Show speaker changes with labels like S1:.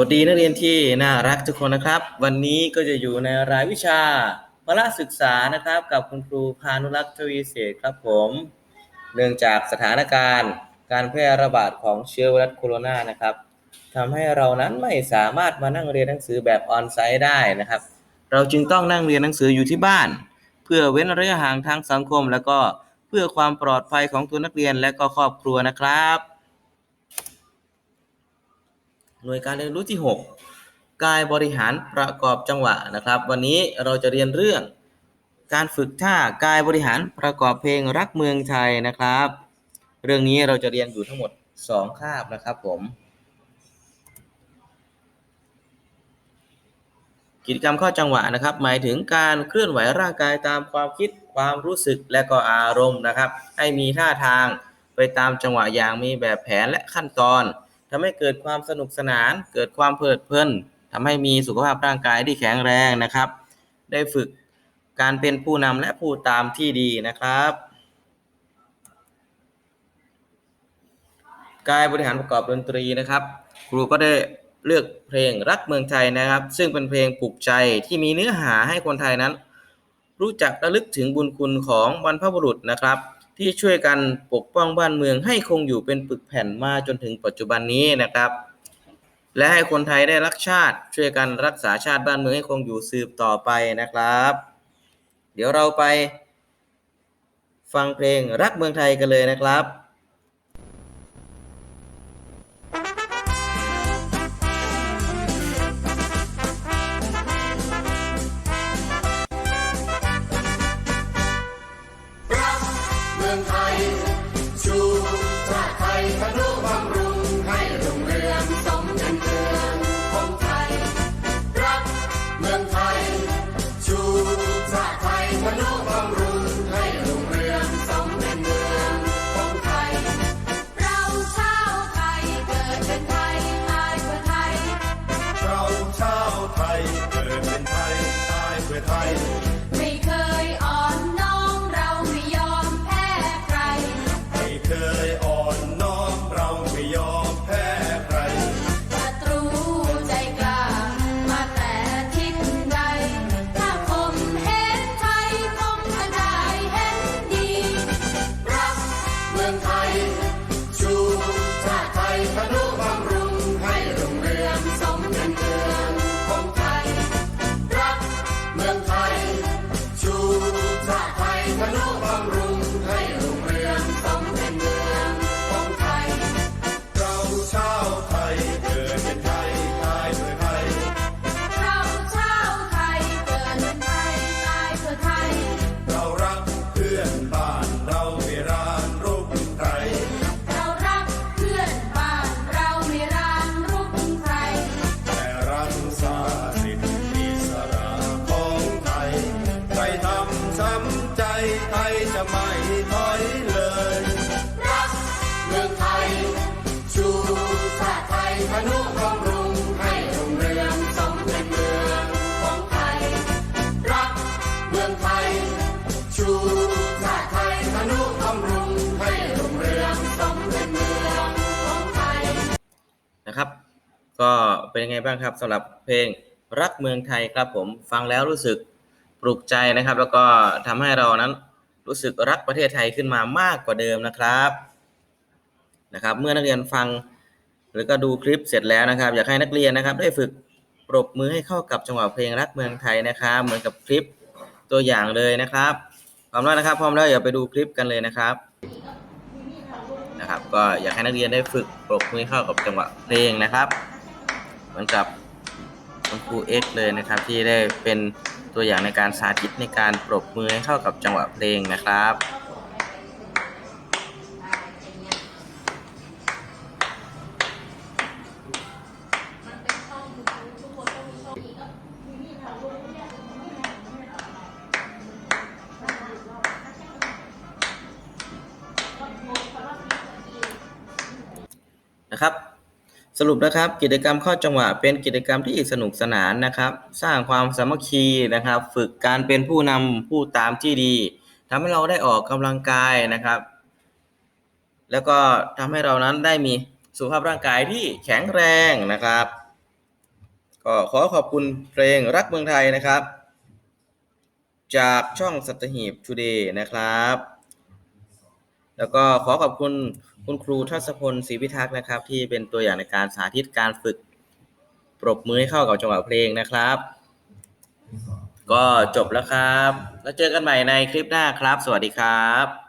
S1: วัสดีนักเรียนที่น่ารักทุกคนนะครับ วันนี้ก็จะอยู่ในรายวิชาพละศึกษานะครับ กับคุณครูพานุรักษ์ทวีเศษครับผม เนื่องจากสถานการณ์การแพร่ระบาดของเชื้อไวรัสโคโรนานะครับทำให้เรานั้นไม่สามารถมานั่งเรียนหนังสือแบบออนไซต์ได้นะครับ เราจึงต้องนั่งเรียนหนังสืออยู่ที่บ้าน เพื่อเว้นระยะห่างทางสังคม แล้วก็เพื่อความปลอดภัยของตัวนักเรียนและก็ครอบครัวนะครับ หน่วยการเรียนรู้ที่ 6 กายบริหารประกอบจังหวะนะครับ วันนี้เราจะเรียนเรื่อง การฝึกท่ากายบริหารประกอบเพลงรักเมืองไทยนะครับ เรื่องนี้เราจะเรียนอยู่ทั้งหมด 2 คาบนะครับผม กิจกรรมข้อจังหวะนะครับ หมายถึงการเคลื่อนไหวร่างกายตามความคิดความรู้สึกและก็อารมณ์นะครับ ให้มีท่าทางไปตามจังหวะอย่างมีแบบแผนและขั้นตอน ทำให้เกิดความสนุกสนาน เกิดความเพลิดเพลินทำให้มีสุขภาพร่างกายที่แข็งแรงนะครับ ได้ฝึกการเป็นผู้นำและผู้ตามที่ดีนะครับ กายบริหารประกอบดนตรีนะครับ ครูก็ได้เลือกเพลงรักเมืองไทยนะครับ ซึ่งเป็นเพลงปลุกใจที่มีเนื้อหาให้คนไทยนั้น รู้จักระลึกถึงบุญคุณของบรรพบุรุษนะครับ ที่ช่วยกันปกป้องบ้านเมืองให้คงอยู่เป็นปึกแผ่นมาจนถึงปัจจุบันนี้นะครับ และให้คนไทยได้รักชาติ ช่วยกันรักษาชาติบ้านเมืองให้คงอยู่สืบต่อไปนะครับ เดี๋ยวเราไป ฟังเพลงรักเมืองไทยกันเลยนะครับ
S2: ย
S3: จะไม่
S4: ถอยเลย
S2: รักเมืองไทย ชูชาติไทยทะนุบำรุงให้รุ่งเรืองสมเป็นเมืองของไทย รักเมืองไทย ชูชาติไทยทะนุบำรุงให้รุ่งเรืองสมเป็นเมืองของไทย
S1: นะครับ ก็เป็นยังไงบ้างครับสำหรับเพลงรักเมืองไทยครับผมฟังแล้วรู้สึกปลุกใจนะครับ แล้วก็ทำให้เรานั้น รู้สึกรักประเทศไทยขึ้นมามากกว่าเดิมนะครับนะครับ เมื่อนักเรียนฟังหรือก็ดูคลิปเสร็จแล้วนะครับ อยากให้นักเรียนนะครับ ได้ฝึกปรบมือให้เข้ากับจังหวะเพลงรักเมืองไทยนะครับ เหมือนกับคลิปตัวอย่างเลยนะครับพร้อมแล้วนะครับ พร้อมแล้วอย่าไปดูคลิปกันเลยนะครับนะครับ ก็อยากให้นักเรียนได้ฝึกปรบมือเข้ากับจังหวะเพลงนะครับ เหมือนกับ คุณครูเอ็กเลยนะครับ ที่ได้เป็นตัวอย่างในการสาธิตในการปรบมือให้เข้ากับจังหวะเพลงนะครับนะครับ สรุปนะครับกิจกรรมเข้าจังหวะเป็นกิจกรรมที่สนุกสนานนะครับ สร้างความสามัคคีนะครับ ฝึกการเป็นผู้นำผู้ตามที่ดีทำให้เราได้ออกกำลังกายนะครับ แล้วก็ทำให้เรานั้นได้มีสุขภาพร่างกายที่แข็งแรงนะครับ ก็ขอขอบคุณเพลงรักเมืองไทยนะครับ จากช่องสัตหีบทูเดย์นะครับ แล้วก็ขอขอบคุณคุณครูทศพลศรีพิทักษ์นะครับ ที่เป็นตัวอย่างในการสาธิตการฝึกปรบมือให้เข้ากับจังหวะเพลงนะครับ ก็จบแล้วครับ แล้วเจอกันใหม่ในคลิปหน้าครับ สวัสดีครับ